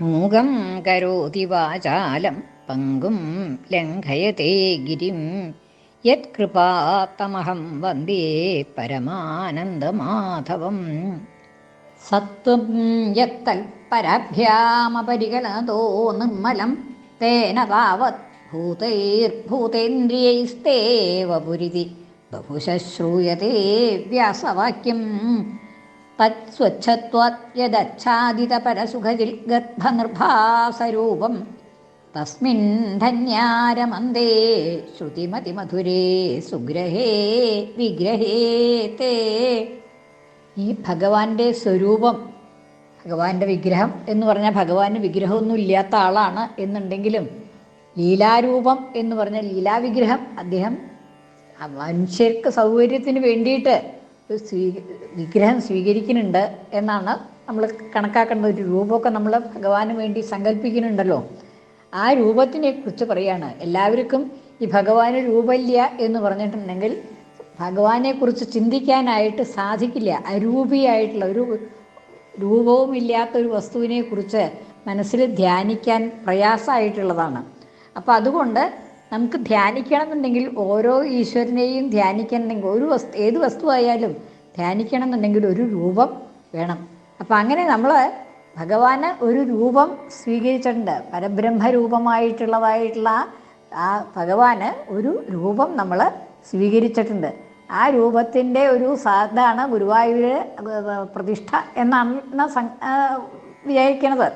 മൂകം കരോതി വാചാലം പങ്കും ലംഘയത്തെ ഗിരിം. യത്കൃപാത്തമഹം വന്ദേ പരമാനന്ദമാധവം. സത്വം യത്തൽപരാഭ്യാമപരിഗണതോ നിർമ്മലം തേന താവത് ഭൂതൈർഭൂതേന്ദ്രിയൈസ്തേവ പുരിതി. ബഹുശ്രൂയത്തെ വ്യാസവാക്യം തത്സ്വച്ഛത്വയദച്ഛാദിതപരസുഖജിൽ തസ്മിൻ ധന്യാരമന്ദേ ശ്രുതിമതിമധുരേ സുഗ്രഹേ വിഗ്രഹേ തേ. ഈ ഭഗവാന്റെ സ്വരൂപം ഭഗവാന്റെ വിഗ്രഹം എന്ന് പറഞ്ഞാൽ ഭഗവാന് വിഗ്രഹമൊന്നും ഇല്ലാത്ത ആളാണ് എന്നുണ്ടെങ്കിലും ലീലാരൂപം എന്ന് പറഞ്ഞ ലീലാവിഗ്രഹം. അദ്ദേഹം മനുഷ്യർക്ക് സൗകര്യത്തിന് വേണ്ടിയിട്ട് സ്വീ വിഗ്രഹം സ്വീകരിക്കുന്നുണ്ട് എന്നാണ് നമ്മൾ കണക്കാക്കേണ്ട ഒരു രൂപമൊക്കെ നമ്മൾ ഭഗവാന് വേണ്ടി സങ്കല്പിക്കുന്നുണ്ടല്ലോ. ആ രൂപത്തിനെ കുറിച്ച് പറയാണ്. എല്ലാവർക്കും ഈ ഭഗവാന് രൂപമില്ല എന്ന് പറഞ്ഞിട്ടുണ്ടെങ്കിൽ ഭഗവാനെ ഭഗവാനെക്കുറിച്ച് ചിന്തിക്കാനായിട്ട് സാധിക്കില്ല. അരൂപിയായിട്ടുള്ള ഒരു രൂപവും ഇല്ലാത്ത ഒരു വസ്തുവിനെ കുറിച്ച് മനസ്സിൽ ധ്യാനിക്കാൻ പ്രയാസമായിട്ടുള്ളതാണ്. അപ്പോൾ അതുകൊണ്ട് നമുക്ക് ധ്യാനിക്കണം എന്നുണ്ടെങ്കിൽ ഓരോ ഈശ്വരനെയും ധ്യാനിക്കണമെങ്കിൽ ഒരു വസ്തു ഏത് വസ്തുവായാലും ധ്യാനിക്കണം എന്നുണ്ടെങ്കിൽ ഒരു രൂപം വേണം. അപ്പം അങ്ങനെ നമ്മൾ ഭഗവാന് ഒരു രൂപം സ്വീകരിച്ചിട്ടുണ്ട്. പരബ്രഹ്മരൂപമായിട്ടുള്ളതായിട്ടുള്ള ആ ഭഗവാന് ഒരു രൂപം നമ്മൾ സ്വീകരിച്ചിട്ടുണ്ട്. ആ രൂപത്തിന്റെ ഒരു സാധാരണ ഗുരുവായൂർ പ്രതിഷ്ഠ എന്നാണ് വിചാരിക്കണത്.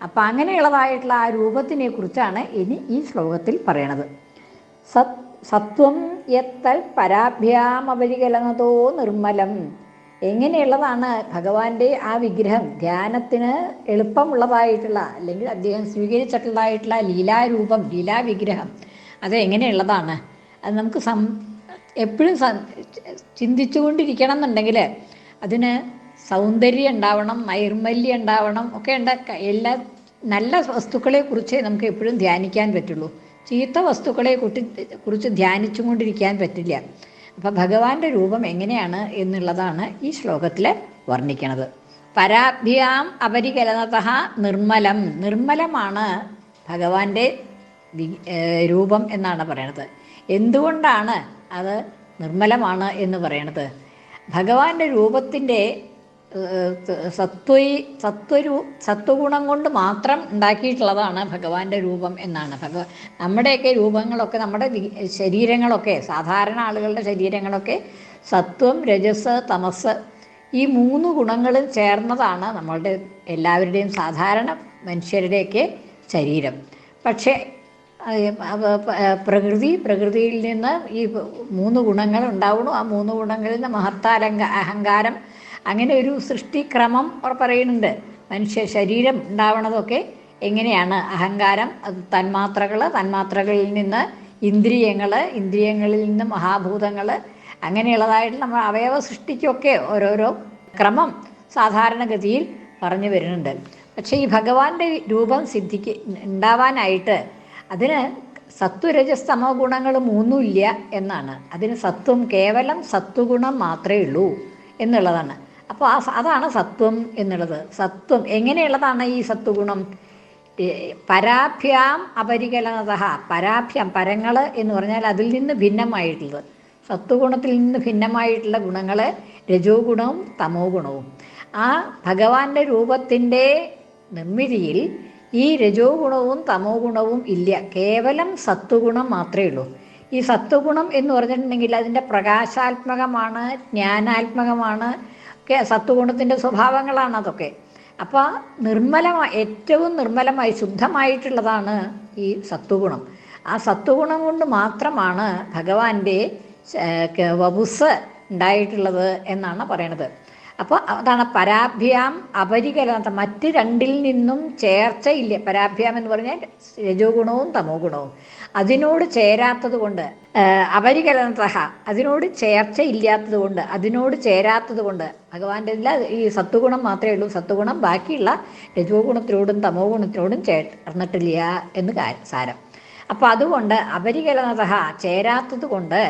അപ്പം അങ്ങനെയുള്ളതായിട്ടുള്ള ആ രൂപത്തിനെ കുറിച്ചാണ് ഇനി ഈ ശ്ലോകത്തിൽ പറയണത്. സത് സത്വം എത്തൽ പരാഭ്യാമപരികലനതോ നിർമ്മലം. എങ്ങനെയുള്ളതാണ് ഭഗവാന്റെ ആ വിഗ്രഹം? ധ്യാനത്തിന് എളുപ്പമുള്ളതായിട്ടുള്ള അല്ലെങ്കിൽ അദ്ദേഹം സ്വീകരിച്ചിട്ടുള്ളതായിട്ടുള്ള ലീലാരൂപം ലീലാവിഗ്രഹം അത് എങ്ങനെയുള്ളതാണ്? അത് നമുക്ക് സം എപ്പോഴും ചിന്തിച്ചുകൊണ്ടിരിക്കണം എന്നുണ്ടെങ്കിൽ അതിന് സൗന്ദര്യം ഉണ്ടാവണം നൈർമല്യം ഉണ്ടാവണം ഒക്കെ ഉണ്ട. എല്ലാ നല്ല വസ്തുക്കളെ കുറിച്ച് നമുക്ക് എപ്പോഴും ധ്യാനിക്കാൻ പറ്റുള്ളൂ. ചീത്ത വസ്തുക്കളെ കുട്ടി കുറിച്ച് ധ്യാനിച്ചു കൊണ്ടിരിക്കാൻ പറ്റില്ല. അപ്പം ഭഗവാന്റെ രൂപം എങ്ങനെയാണ് എന്നുള്ളതാണ് ഈ ശ്ലോകത്തിൽ വർണിക്കണത്. പരാഭ്യാം അപരികലനത നിർമ്മലം. നിർമ്മലമാണ് ഭഗവാന്റെ രൂപം എന്നാണ് പറയണത്. എന്തുകൊണ്ടാണ് അത് നിർമ്മലമാണ് എന്ന് പറയണത്? ഭഗവാന്റെ രൂപത്തിന്റെ സത്വ സത്വരു സത്വഗുണം കൊണ്ട് മാത്രം ഉണ്ടാക്കിയിട്ടുള്ളതാണ് ഭഗവാന്റെ രൂപം എന്നാണ്. ഭഗവ നമ്മുടെയൊക്കെ രൂപങ്ങളൊക്കെ നമ്മുടെ ശരീരങ്ങളൊക്കെ സാധാരണ ആളുകളുടെ ശരീരങ്ങളൊക്കെ സത്വം രജസ് തമസ് ഈ മൂന്ന് ഗുണങ്ങളും ചേർന്നതാണ് നമ്മളുടെ എല്ലാവരുടെയും സാധാരണ മനുഷ്യരുടെയൊക്കെ ശരീരം. പക്ഷേ പ്രകൃതി പ്രകൃതിയിൽ നിന്ന് ഈ മൂന്ന് ഗുണങ്ങൾ ഉണ്ടാവണു ആ മൂന്ന് ഗുണങ്ങളിൽ നിന്ന് മഹത്താലങ്ക അഹങ്കാരം അങ്ങനെ ഒരു സൃഷ്ടിക്രമം പറയുന്നുണ്ട്. മനുഷ്യ ശരീരം ഉണ്ടാവണതൊക്കെ എങ്ങനെയാണ്? അഹങ്കാരം തന്മാത്രകൾ തന്മാത്രകളിൽ നിന്ന് ഇന്ദ്രിയങ്ങൾ ഇന്ദ്രിയങ്ങളിൽ നിന്ന് മഹാഭൂതങ്ങൾ അങ്ങനെയുള്ളതായിട്ട് നമ്മൾ അവയവ സൃഷ്ടിക്കൊക്കെ ഓരോരോ ക്രമം സാധാരണഗതിയിൽ പറഞ്ഞു വരുന്നുണ്ട്. പക്ഷേ ഈ ഭഗവാന്റെ രൂപം സിദ്ധിക്ക് ഉണ്ടാവാനായിട്ട് അതിന് സത്വരജസ്തമോ ഗുണങ്ങൾ മൂന്നുമില്ല എന്നാണ്. അതിന് സത്വം കേവലം സത്വഗുണം മാത്രമേ ഉള്ളൂ എന്നുള്ളതാണ്. അപ്പോൾ ആ അതാണ് സത്വം എന്നുള്ളത്. സത്വം എങ്ങനെയുള്ളതാണ് ഈ സത്വഗുണം? പരാഭ്യാം അപരികലനത പരാഭ്യം പരങ്ങൾ എന്ന് പറഞ്ഞാൽ അതിൽ നിന്ന് ഭിന്നമായിട്ടുള്ളത്. സത്വഗുണത്തിൽ നിന്ന് ഭിന്നമായിട്ടുള്ള ഗുണങ്ങൾ രജോ ഗുണവും തമോ ഗുണവും ആ ഭഗവാന്റെ രൂപത്തിന്റെ നിർമ്മിതിയിൽ ഈ രജോ ഗുണവും തമോ ഗുണവും ഇല്ല. കേവലം സത്വഗുണം മാത്രമേ ഉള്ളൂ. ഈ സത്വഗുണം എന്ന് പറഞ്ഞിട്ടുണ്ടെങ്കിൽ അതിന്റെ പ്രകാശാത്മകമാണ് ജ്ഞാനാത്മകമാണ് ഒക്കെ സത്വഗുണത്തിന്റെ സ്വഭാവങ്ങളാണ് അതൊക്കെ. അപ്പോൾ നിർമ്മലമായി ഏറ്റവും നിർമ്മലമായി ശുദ്ധമായിട്ടുള്ളതാണ് ഈ സത്വഗുണം. ആ സത്വഗുണം കൊണ്ട് മാത്രമാണ് ഭഗവാന്റെ വപുസ് ഉണ്ടായിട്ടുള്ളത് എന്നാണ് പറയണത്. അപ്പോൾ അതാണ് പരാഭ്യാം അപരികലനത മറ്റ് രണ്ടിൽ നിന്നും ചേർച്ചയില്ല. പരാഭ്യാം എന്ന് പറഞ്ഞാൽ രജോ ഗുണവും തമോ ഗുണവും അതിനോട് ചേരാത്തത് കൊണ്ട് അപരികരണത അതിനോട് ചേർച്ച ഇല്ലാത്തത് കൊണ്ട് അതിനോട് ചേരാത്തത് കൊണ്ട് ഭഗവാന്റെ എല്ലാ ഈ സത്വഗുണം മാത്രമേ ഉള്ളൂ. സത്വഗുണം ബാക്കിയുള്ള രജോ ഗുണത്തിനോടും തമോ ഗുണത്തിനോടും ചേർന്നിട്ടില്ല എന്ന് സാരം. അപ്പോൾ അതുകൊണ്ട് അപരികരണത ചേരാത്തത് കൊണ്ട്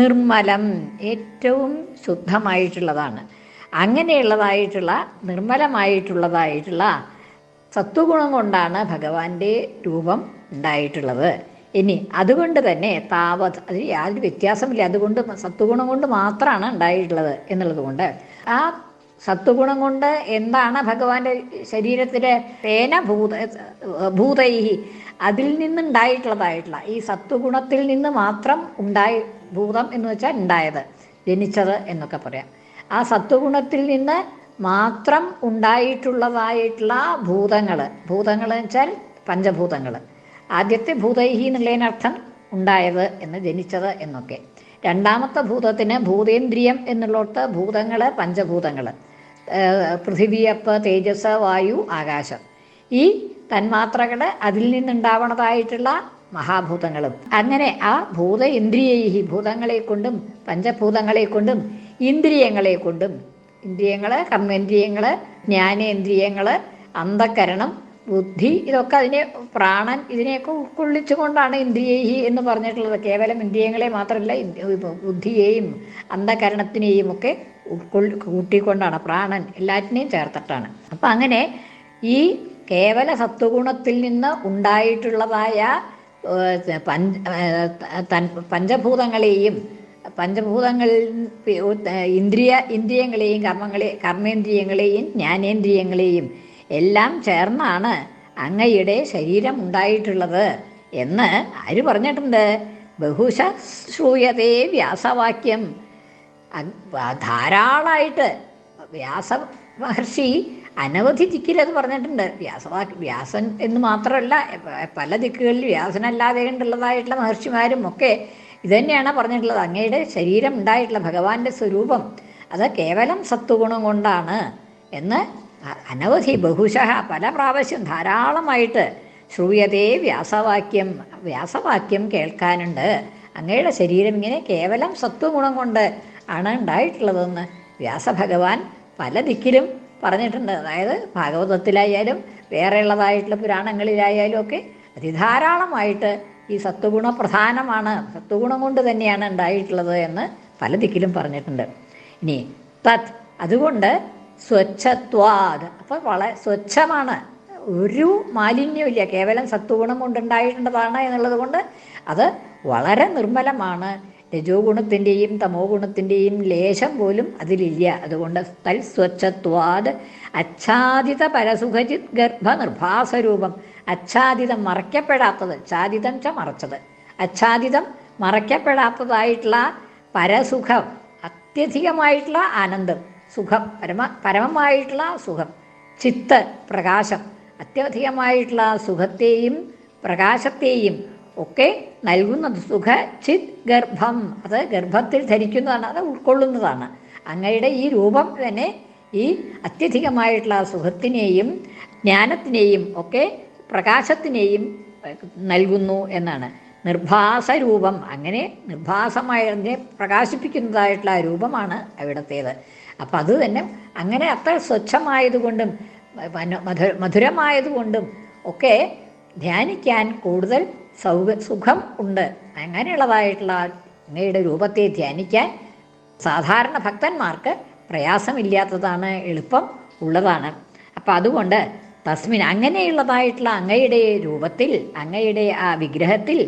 നിർമ്മലം ഏറ്റവും ശുദ്ധമായിട്ടുള്ളതാണ്. അങ്ങനെയുള്ളതായിട്ടുള്ള നിർമ്മലമായിട്ടുള്ളതായിട്ടുള്ള സത്വഗുണം കൊണ്ടാണ് ഭഗവാന്റെ രൂപം ഉണ്ടായിട്ടുള്ളത്. ഇനി അതുകൊണ്ട് തന്നെ താപത് അതിൽ യാതൊരു വ്യത്യാസമില്ല. അതുകൊണ്ട് സത്വഗുണം കൊണ്ട് മാത്രമാണ് ഉണ്ടായിട്ടുള്ളത് എന്നുള്ളത് കൊണ്ട്. ആ സത്വഗുണം കൊണ്ട് എന്താണ് ഭഗവാന്റെ ശരീരത്തിലെ തേന ഭൂത ഭൂതൈഹി അതിൽ നിന്നുണ്ടായിട്ടുള്ളതായിട്ടുള്ള ഈ സത്വഗുണത്തിൽ നിന്ന് മാത്രം ഉണ്ടായി ഭൂതം എന്ന് വെച്ചാൽ ഉണ്ടായത് ജനിച്ചത് എന്നൊക്കെ പറയാം. ആ സത്വഗുണത്തിൽ നിന്ന് മാത്രം ഉണ്ടായിട്ടുള്ളതായിട്ടുള്ള ഭൂതങ്ങൾ ഭൂതങ്ങൾ വെച്ചാൽ പഞ്ചഭൂതങ്ങൾ ആദ്യത്തെ ഭൂതൈഹി എന്നുള്ളതിനർത്ഥം ഉണ്ടായത് എന്ന് ജനിച്ചത് എന്നൊക്കെ. രണ്ടാമത്തെ ഭൂതത്തിന് ഭൂതേന്ദ്രിയം എന്നുള്ളിടത്ത് ഭൂതങ്ങൾ പഞ്ചഭൂതങ്ങൾ പൃഥിവിയപ്പ് തേജസ് വായു ആകാശം. ഈ തന്മാത്രകൾ അതിൽ നിന്നുണ്ടാവണതായിട്ടുള്ള മഹാഭൂതങ്ങളും. അങ്ങനെ ആ ഭൂത ഇന്ദ്രിയൈഹി ഭൂതങ്ങളെ കൊണ്ടും പഞ്ചഭൂതങ്ങളെ കൊണ്ടും ഇന്ദ്രിയങ്ങളെ കൊണ്ടും ഇന്ദ്രിയങ്ങൾ കർമ്മേന്ദ്രിയങ്ങൾ ജ്ഞാനേന്ദ്രിയങ്ങൾ അന്ധകരണം ബുദ്ധി ഇതൊക്കെ അതിനെ പ്രാണൻ ഇതിനെയൊക്കെ ഉൾക്കൊള്ളിച്ചുകൊണ്ടാണ് ഇന്ദ്രിയേഹി എന്ന് പറഞ്ഞിട്ടുള്ളത്. കേവലം ഇന്ദ്രിയങ്ങളെ മാത്രമല്ല ബുദ്ധിയെയും അന്ധകരണത്തിനെയും ഒക്കെ ഉൾക്കൊള്ളി കൂട്ടിക്കൊണ്ടാണ് പ്രാണൻ എല്ലാറ്റിനെയും ചേർത്തിട്ടാണ്. അപ്പം അങ്ങനെ ഈ കേവല സത്വഗുണത്തിൽ നിന്ന് ഉണ്ടായിട്ടുള്ളതായ പഞ്ച പഞ്ചഭൂതങ്ങളെയും പഞ്ചഭൂതങ്ങൾ ഇന്ദ്രിയ ഇന്ദ്രിയങ്ങളെയും കർമ്മങ്ങളെ കർമ്മേന്ദ്രിയങ്ങളെയും ജ്ഞാനേന്ദ്രിയങ്ങളെയും എല്ലാം ചേർന്നാണ് അങ്ങയുടെ ശരീരം ഉണ്ടായിട്ടുള്ളത് എന്ന് ആര് പറഞ്ഞിട്ടുണ്ട്? ബഹുശ ശ്രൂയതേ വ്യാസവാക്യം. ധാരാളമായിട്ട് വ്യാസ മഹർഷി അനവധി ദിക്കിലത് പറഞ്ഞിട്ടുണ്ട്. വ്യാസവാക്യ വ്യാസൻ എന്ന് മാത്രമല്ല പല ദിക്കുകളിൽ വ്യാസനല്ലാതെ കണ്ടുള്ളതായിട്ടുള്ള മഹർഷിമാരും ഒക്കെ ഇതുതന്നെയാണ് പറഞ്ഞിട്ടുള്ളത്. അങ്ങയുടെ ശരീരം ഉണ്ടായിട്ടുള്ള ഭഗവാന്റെ സ്വരൂപം അത് കേവലം സത്വഗുണം കൊണ്ടാണ് എന്ന് അനവധി ബഹുശഃ പല പ്രാവശ്യം ധാരാളമായിട്ട് ശ്രൂയതേ വ്യാസവാക്യം വ്യാസവാക്യം കേൾക്കാനുണ്ട്. അങ്ങയുടെ ശരീരം ഇങ്ങനെ കേവലം സത്വഗുണം കൊണ്ട് ആണ് ഉണ്ടായിട്ടുള്ളതെന്ന് വ്യാസഭഗവാൻ പല ദിക്കിലും പറഞ്ഞിട്ടുണ്ട്. അതായത് ഭാഗവതത്തിലായാലും വേറെയുള്ളതായിട്ടുള്ള പുരാണങ്ങളിലായാലും ഒക്കെ അതിധാരാളമായിട്ട് ഈ സത്വഗുണ പ്രധാനമാണ്. സത്വഗുണം കൊണ്ട് തന്നെയാണ് ഉണ്ടായിട്ടുള്ളത് എന്ന് പല ദിക്കിലും പറഞ്ഞിട്ടുണ്ട്. ഇനി തത് അതുകൊണ്ട് സ്വച്ഛത്വാത് അപ്പോൾ വളരെ സ്വച്ഛമാണ്. ഒരു മാലിന്യമില്ല കേവലം സത്വഗുണം കൊണ്ടുണ്ടായിട്ടുള്ളതാണ് എന്നുള്ളത് കൊണ്ട് അത് വളരെ നിർമ്മലമാണ്. രജോ ഗുണത്തിന്റെയും തമോ ഗുണത്തിന്റെയും ലേശം പോലും അതിലില്ല. അതുകൊണ്ട് തൽ സ്വച്ഛത്വാത് അച്ഛാദിത പരസുഖജിത് ഗർഭ നിർഭാസരൂപം അച്ഛാദിതം മറയ്ക്കപ്പെടാത്തത് ഛാദിതം ച മറച്ചത്. അച്ഛാദിതം മറയ്ക്കപ്പെടാത്തതായിട്ടുള്ള പരസുഖം അത്യധികമായിട്ടുള്ള ആനന്ദം സുഖം പരമ പരമമായിട്ടുള്ള സുഖം ചിത്ത് പ്രകാശം അത്യധികമായിട്ടുള്ള സുഖത്തെയും പ്രകാശത്തെയും ഒക്കെ നൽകുന്നത് സുഖ ചിത് ഗർഭം. അത് ഗർഭത്തിൽ ധരിക്കുന്നതാണ് അത് ഉൾക്കൊള്ളുന്നതാണ്. അങ്ങയുടെ ഈ രൂപം തന്നെ ഈ അത്യധികമായിട്ടുള്ള സുഖത്തിനെയും ജ്ഞാനത്തിനെയും ഒക്കെ പ്രകാശത്തിനെയും നൽകുന്നു എന്നാണ്. നിർഭാസ രൂപം അങ്ങനെ നിർഭാസമായ അതിനെ പ്രകാശിപ്പിക്കുന്നതായിട്ടുള്ള രൂപമാണ് അവിടത്തേത്. അപ്പം അത് തന്നെ അങ്ങനെ അത്ര സ്വച്ഛമായതുകൊണ്ടും മധുര മധുരമായതുകൊണ്ടും ഒക്കെ ധ്യാനിക്കാൻ കൂടുതൽ സൗക സുഖം ഉണ്ട്. അങ്ങനെയുള്ളതായിട്ടുള്ള അങ്ങയുടെ രൂപത്തെ ധ്യാനിക്കാൻ സാധാരണ ഭക്തന്മാർക്ക് പ്രയാസമില്ലാത്തതാണ് എളുപ്പം ഉള്ളതാണ്. അപ്പം അതുകൊണ്ട് തസ്മിൻ അങ്ങനെയുള്ളതായിട്ടുള്ള അങ്ങയുടെ രൂപത്തിൽ അങ്ങയുടെ ആ വിഗ്രഹത്തിൽ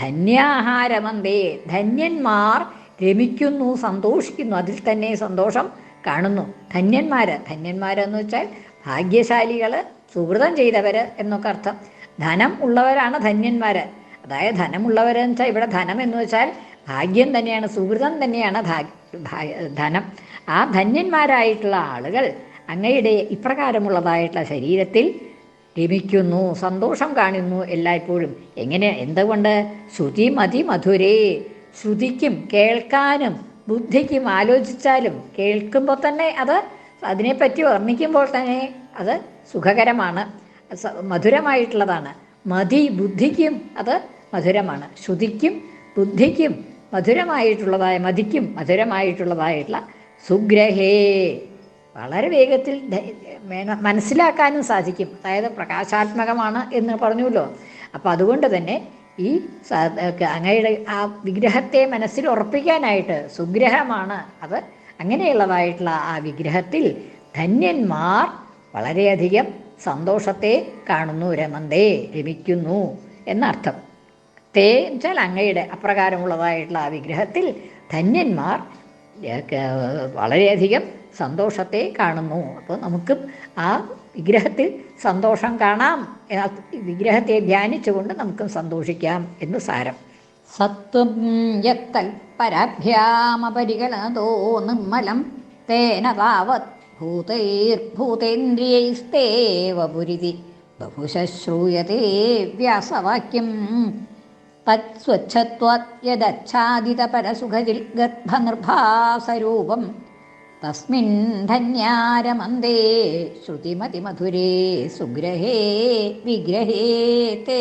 ധന്യാഹാരമന്തേ ധന്യന്മാർ രമിക്കുന്നു സന്തോഷിക്കുന്നു അതിൽ തന്നെ സന്തോഷം കാണുന്നു. ധന്യന്മാർ ധന്യന്മാരെന്ന് വെച്ചാൽ ഭാഗ്യശാലികൾ സുഹൃതം ചെയ്തവർ എന്നൊക്കെ അർത്ഥം. ധനം ഉള്ളവരാണ് ധന്യന്മാർ അതായത് ധനമുള്ളവരെന്ന് വെച്ചാൽ ഇവിടെ ധനം എന്ന് വെച്ചാൽ ഭാഗ്യം തന്നെയാണ് സുഹൃതം തന്നെയാണ് ധനം. ആ ധന്യന്മാരായിട്ടുള്ള ആളുകൾ അങ്ങയുടെ ഇപ്രകാരമുള്ളതായിട്ടുള്ള ശരീരത്തിൽ രമിക്കുന്നു സന്തോഷം കാണുന്നു എല്ലായ്പ്പോഴും. എങ്ങനെ? എന്തുകൊണ്ട്? ശ്രുതി മതി മധുരേ. ശ്രുതിക്കും കേൾക്കാനും ബുദ്ധിക്കും ആലോചിച്ചാലും കേൾക്കുമ്പോൾ തന്നെ അത് അതിനെപ്പറ്റി വർണിക്കുമ്പോൾ തന്നെ അത് സുഖകരമാണ്. മധുരമായിട്ടുള്ളതാണ്. മതി ബുദ്ധിക്കും അത് മധുരമാണ്. ശ്രുതിക്കും ബുദ്ധിക്കും മധുരമായിട്ടുള്ളതായ മതിക്കും മധുരമായിട്ടുള്ളതായിട്ടുള്ള സുഗ്രഹേ. വളരെ വേഗത്തിൽ മനസ്സിലാക്കാനും സാധിക്കും. അതായത് പ്രകാശാത്മകമാണ് എന്ന് പറഞ്ഞുല്ലോ അപ്പോൾ അതുകൊണ്ട് തന്നെ ഈ അങ്ങയുടെ ആ വിഗ്രഹത്തെ മനസ്സിൽ ഉറപ്പിക്കാനായിട്ട് സുഗ്രഹമാണ് അത്. അങ്ങനെയുള്ളതായിട്ടുള്ള ആ വിഗ്രഹത്തിൽ ധന്യന്മാർ വളരെയധികം സന്തോഷത്തെ കാണുന്നു രമന്തേ രമിക്കുന്നു എന്നർത്ഥം. തേ വെച്ചാൽ അങ്ങയുടെ അപ്രകാരമുള്ളതായിട്ടുള്ള ആ വിഗ്രഹത്തിൽ ധന്യന്മാർ വളരെയധികം സന്തോഷത്തെ കാണുന്നു. അപ്പോൾ നമുക്കും ആ വിഗ്രഹത്തിൽ സന്തോഷം കാണാം. വിഗ്രഹത്തെ ധ്യാനിച്ചുകൊണ്ട് നമുക്കും സന്തോഷിക്കാം എന്ന് സാരം. സത്വം യത്തൽ പരാഭ്യാമപരിഗണതോ നിർമ്മലം തേന താവത് ഭൂതൈർഭൂതേന്ദ്രിയൈസ്തേവ പുരിതി ബഹുശ ശ്രൂയത്തെ വ്യാസവാക്യം तत्स्वच्छत्वात् स्वच्छत्वाद्यदच्छादितपरसुखिर्गद्भनिर्भासरूपम् तस्मिन् धन्यारमन्दे श्रुतिमतिमधुरे सुग्रहे विग्रहे ते